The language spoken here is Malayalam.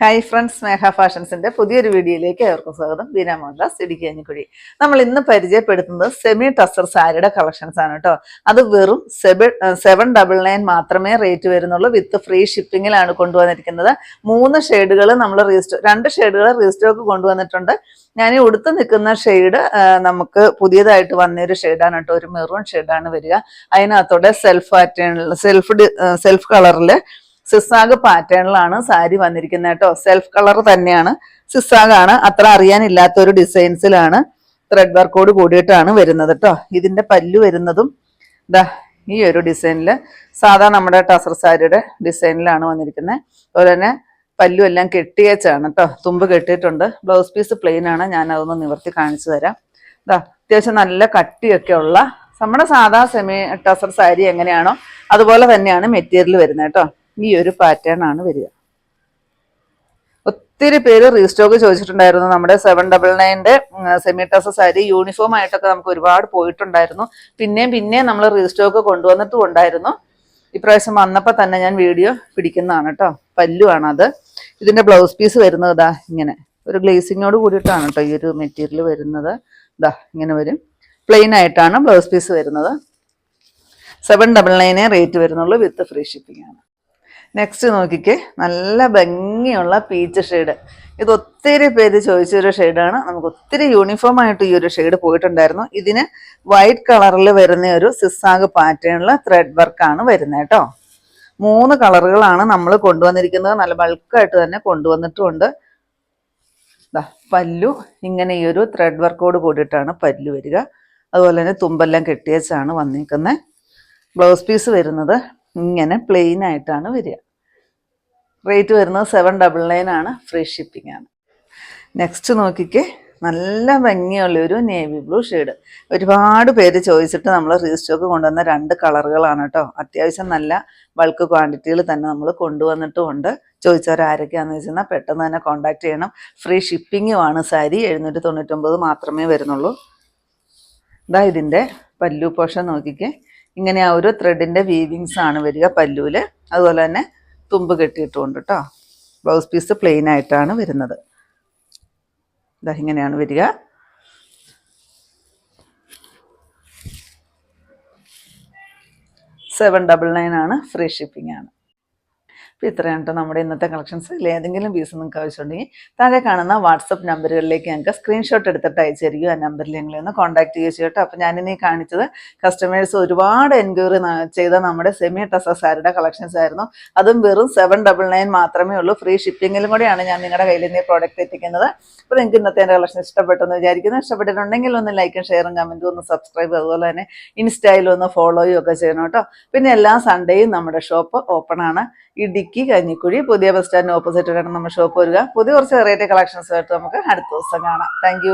ഹായ് ഫ്രണ്ട്സ് സ്നേഹ ഫാഷൻസിന്റെ പുതിയൊരു വീഡിയോയിലേക്ക് ഏവർക്കും സ്വാഗതം. ബീന മോഹൻദാസ് നമ്മൾ ഇന്ന് പരിചയപ്പെടുത്തുന്നത് സെമി ടസർ സാരിയുടെ കളക്ഷൻസ് ആണ് കേട്ടോ അത് വെറും സെവൻ ഡബിൾ നയൻ മാത്രമേ റേറ്റ് വരുന്നുള്ളൂ. വിത്ത് ഫ്രീ ഷിപ്പിങ്ങിലാണ് കൊണ്ടുവന്നിരിക്കുന്നത്. മൂന്ന് ഷെയ്ഡുകൾ നമ്മൾ റീസ്റ്റോ രണ്ട് ഷെയ്ഡുകൾ റീസ്റ്റോക്ക് കൊണ്ടുവന്നിട്ടുണ്ട്. ഞാൻ ഈ ഉടുത്ത് നിൽക്കുന്ന ഷെയ്ഡ് നമുക്ക് പുതിയതായിട്ട് വന്നൊരു ഷെയ്ഡാണ് കേട്ടോ ഒരു മെറൂൺ ഷെയ്ഡാണ് വരിക. അതിനകത്തോടെ സെൽഫ് പാറ്റേണിൽ സെൽഫ് സെൽഫ് കളറിൽ സിസാഗ് പാറ്റേണിലാണ് സാരി വന്നിരിക്കുന്നത് കേട്ടോ. സെൽഫ് കളർ തന്നെയാണ്. സിസാഗ് ആണ് അത്ര അറിയാനില്ലാത്ത ഒരു ഡിസൈൻസിലാണ് ത്രെഡ് വർക്കോട് കൂടിയിട്ടാണ് വരുന്നത് കേട്ടോ. ഇതിന്റെ പല്ലു വരുന്നതും ഇതാ ഈ ഒരു ഡിസൈനിൽ സാധാ നമ്മുടെ ടസർ സാരിയുടെ ഡിസൈനിലാണ് വന്നിരിക്കുന്നത്. അതുപോലെ തന്നെ പല്ലു എല്ലാം കെട്ടിയേച്ചാണ് കേട്ടോ. തുമ്പ് കെട്ടിയിട്ടുണ്ട്. ബ്ലൗസ് പീസ് പ്ലെയിൻ ആണ്. ഞാൻ അതൊന്ന് നിവർത്തി കാണിച്ചു തരാം. ഇതാ അത്യാവശ്യം നല്ല കട്ടിയൊക്കെ ഉള്ള നമ്മുടെ സാധാ സെമി ടസർ സാരി എങ്ങനെയാണോ അതുപോലെ തന്നെയാണ് മെറ്റീരിയൽ വരുന്നത് കേട്ടോ. ഈ ഒരു പാറ്റേൺ ആണ് വരിക. ഒത്തിരി പേര് റീസ്റ്റോക്ക് ചോദിച്ചിട്ടുണ്ടായിരുന്നു. നമ്മുടെ സെവൻ ഡബിൾ നയന്റെ സെമി ടസർ സാരി യൂണിഫോം ആയിട്ടൊക്കെ നമുക്ക് ഒരുപാട് പോയിട്ടുണ്ടായിരുന്നു. പിന്നെയും പിന്നെയും നമ്മൾ റീസ്റ്റോക്ക് കൊണ്ടുവന്നിട്ടും ഉണ്ടായിരുന്നു ഇപ്രാവശ്യം വന്നപ്പോൾ തന്നെ ഞാൻ വീഡിയോ പിടിക്കുന്നതാണ് കേട്ടോ അത് ഇതിന്റെ ബ്ലൗസ് പീസ് വരുന്നത് ഇതാ ഇങ്ങനെ. ഒരു ഗ്ലേസിങ്ങോട് കൂടിയിട്ടാണ് കേട്ടോ ഈ ഒരു മെറ്റീരിയൽ വരുന്നത്. ഇതാ ഇങ്ങനെ വരും. പ്ലെയിൻ ആയിട്ടാണ് ബ്ലൗസ് പീസ് വരുന്നത്. സെവൻ ഡബിൾ നയനെ റേറ്റ് വരുന്നുള്ളൂ വിത്ത് ഫ്രീ ഷിപ്പിംഗ് ആണ്. നെക്സ്റ്റ് നോക്കിക്കേ. നല്ല ഭംഗിയുള്ള പീച്ച് ഷെയ്ഡ് ഇത് ഒത്തിരി പേര് ചോദിച്ചൊരു ഷെയ്ഡാണ് നമുക്ക് ഒത്തിരി യൂണിഫോം ആയിട്ട് ഈ ഒരു ഷെയ്ഡ് പോയിട്ടുണ്ടായിരുന്നു. ഇതിന് വൈറ്റ് കളറിൽ വരുന്ന ഒരു സിസാഗ് പാറ്റേണിൽ ത്രെഡ് വർക്കാണ് വരുന്നത് കേട്ടോ. മൂന്ന് കളറുകളാണ് നമ്മൾ കൊണ്ടുവന്നിരിക്കുന്നത്. നല്ല ബൾക്കായിട്ട് തന്നെ കൊണ്ടുവന്നിട്ടുമുണ്ട് പല്ലു ഇങ്ങനെ ഈ ഒരു ത്രെഡ് വർക്കോട് കൂടിയിട്ടാണ് പല്ലു വരിക. അതുപോലെ തന്നെ തുമ്പെല്ലാം കെട്ടിയച്ചാണ് വന്നിരിക്കുന്നത് ബ്ലൗസ് പീസ് വരുന്നത് ഇങ്ങനെ പ്ലെയിൻ ആയിട്ടാണ് വരിക. റേറ്റ് വരുന്നത് സെവൻ ഡബിൾ നയൻ ആണ്. ഫ്രീ ഷിപ്പിംഗ് ആണ്. നെക്സ്റ്റ് നോക്കിക്കേ. നല്ല ഭംഗിയുള്ള ഒരു നേവി ബ്ലൂ ഷെയ്ഡ് ഒരുപാട് പേര് ചോദിച്ചിട്ട് നമ്മൾ റീസ്റ്റോക്ക് കൊണ്ടുവന്ന രണ്ട് കളറുകളാണ് കേട്ടോ. അത്യാവശ്യം നല്ല ബൾക്ക് ക്വാണ്ടിറ്റിയിൽ തന്നെ നമ്മൾ കൊണ്ടുവന്നിട്ടുമുണ്ട്. ചോദിച്ചവർ ആരൊക്കെയാണെന്ന് വെച്ചാൽ പെട്ടെന്ന് തന്നെ കോൺടാക്ട് ചെയ്യണം. ഫ്രീ ഷിപ്പിങ്ങുമാണ് സാരി. എഴുന്നൂറ്റി തൊണ്ണൂറ്റൊമ്പത് മാത്രമേ വരുന്നുള്ളൂ. ഇതാ ഇതിന്റെ പല്ലു പോഷൻ നോക്കിക്കേ. ഇങ്ങനെ ആ ഒരു ത്രെഡിന്റെ വീവിങ്സ് ആണ് വരിക പല്ലുവിൽ അതുപോലെ തന്നെ തുമ്പ് കെട്ടിയിട്ടുണ്ട് കേട്ടോ ബ്ലൗസ് പീസ് പ്ലെയിൻ ആയിട്ടാണ് വരുന്നത്. ഇതാ ഇങ്ങനെയാണ് വരിക. സെവൻ ഡബിൾ നയൻ ആണ് ഫ്രീ ഷിപ്പിംഗ് ആണ്. അപ്പോൾ ഇത്രയാണ് കേട്ടോ നമ്മുടെ ഇന്നത്തെ കളക്ഷൻസ് ഇതിൽ ഏതെങ്കിലും പീസ് നിങ്ങൾക്ക് ആവശ്യമുണ്ടെങ്കിൽ താഴെ കാണുന്ന വാട്സപ്പ് നമ്പറുകളിലേക്ക് ഞങ്ങൾക്ക് സ്ക്രീൻഷോട്ട് എടുത്തിട്ട് അയച്ചു തരികയോ ആ നമ്പറിൽ ഞങ്ങളെ ഒന്ന് കോൺടാക്ട് ചെയ്യുക കേട്ടോ അപ്പോൾ ഞാനിനി കാണിച്ചത് കസ്റ്റമേഴ്സ് ഒരുപാട് എൻക്വയറി ചെയ്ത നമ്മുടെ സെമി ടസസാരുടെ കളക്ഷൻസ് ആയിരുന്നു. അതും വെറും സെവൻ ഡബിൾ നയൻ മാത്രമേ ഉള്ളൂ. ഫ്രീ ഷിപ്പിങ്ങിലും കൂടെയാണ് ഞാൻ നിങ്ങളുടെ കയ്യിൽ നിന്ന് പ്രോഡക്റ്റ് എത്തിക്കുന്നത്. അപ്പോൾ നിങ്ങൾക്ക് ഇന്നത്തെ എന്റെ കളക്ഷൻ ഇഷ്ടപ്പെട്ടെന്ന് വിചാരിക്കുന്നു. ഇഷ്ടപ്പെട്ടിട്ടുണ്ടെങ്കിൽ ഒന്ന് ലൈക്കും ഷെയറും കമന്റും ഒന്ന് സബ്സ്ക്രൈബ് അതുപോലെ തന്നെ ഇൻസ്റ്റയിലും ഒന്ന് ഫോളോയും ഒക്കെ ചെയ്യണം കേട്ടോ. പിന്നെ എല്ലാ സൺഡേയും നമ്മുടെ ഷോപ്പ് ഓപ്പൺ ആണ്. ഇടുക്കി കഞ്ഞിക്കുഴി പുതിയ ബസ് സ്റ്റാൻഡിന് ഓപ്പോസിറ്റ് ആണ് നമ്മുടെ ഷോപ്പ് വരിക. പുതിയ കുറച്ച് വെറൈറ്റി കളക്ഷൻസ് ആയിട്ട് നമുക്ക് അടുത്ത ദിവസം കാണാം. താങ്ക്